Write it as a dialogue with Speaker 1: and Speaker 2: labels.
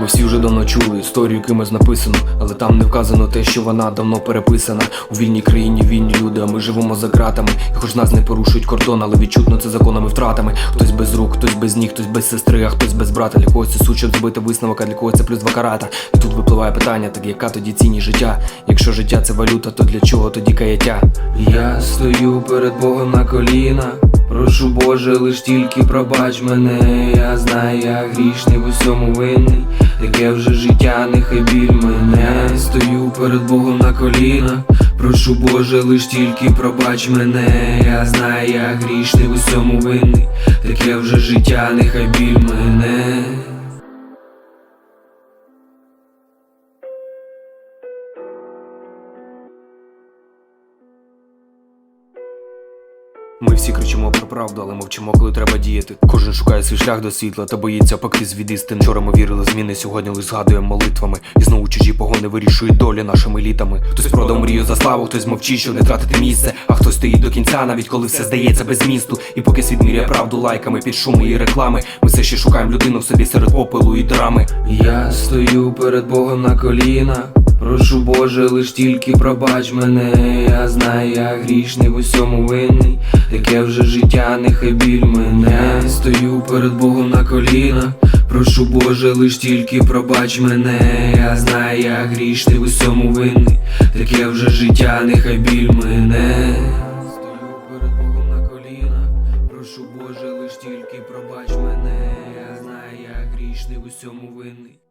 Speaker 1: Ми всі вже давно чули історію кимось написано, але там не вказано те, що вона давно переписана. У вільній країні вільні люди, а ми живемо за ґратами. І хоч нас не порушують кордон, але відчутно це законами втратами. Хтось без рук, хтось без ніг, хтось без сестри, а хтось без брата. Для когось це суд, щоб зробити висновок, а для когось це плюс два карата. І тут випливає питання, так яка тоді цінність життя? Якщо життя це валюта, то для чого тоді каяття? Я стою перед Богом на колінах. Прошу Боже, лиш тільки пробач мене, я знаю, я грішний в усьому винний, таке вже життя, нехай біль мене. Стою перед Богом на колінах. Прошу Боже, лиш тільки пробач мене, я знаю, я грішний в усьому винний, таке вже життя, нехай біль мене. Ми всі кричимо про правду, але мовчимо, коли треба діяти. Кожен шукає свій шлях до світла та боїться пактись від істини. Вчора ми вірили в зміни, сьогодні лиш згадуємо молитвами. І знову чужі погони вирішують долі нашими літами. Хтось продав мрію за славу, хтось мовчить, щоб не тратити місце. А хтось стоїть до кінця, навіть коли все здається без змісту. І поки світ міряє правду лайками під шуми і реклами, ми все ще шукаємо людину в собі серед попелу і драми. Я стою перед Богом на колінах. Прошу Боже, лиш тільки пробач мене, я знаю, я грішний в усьому винний, таке вже життя, нехай біль мене. Стою перед Богом на колінах. Прошу Боже, лиш тільки пробач мене, я знаю, я грішний в усьому винний, таке вже життя, нехай біль мене. Стою перед Богом на колінах. Прошу Боже, лиш тільки пробач мене, я знаю, я грішний в усьому винний.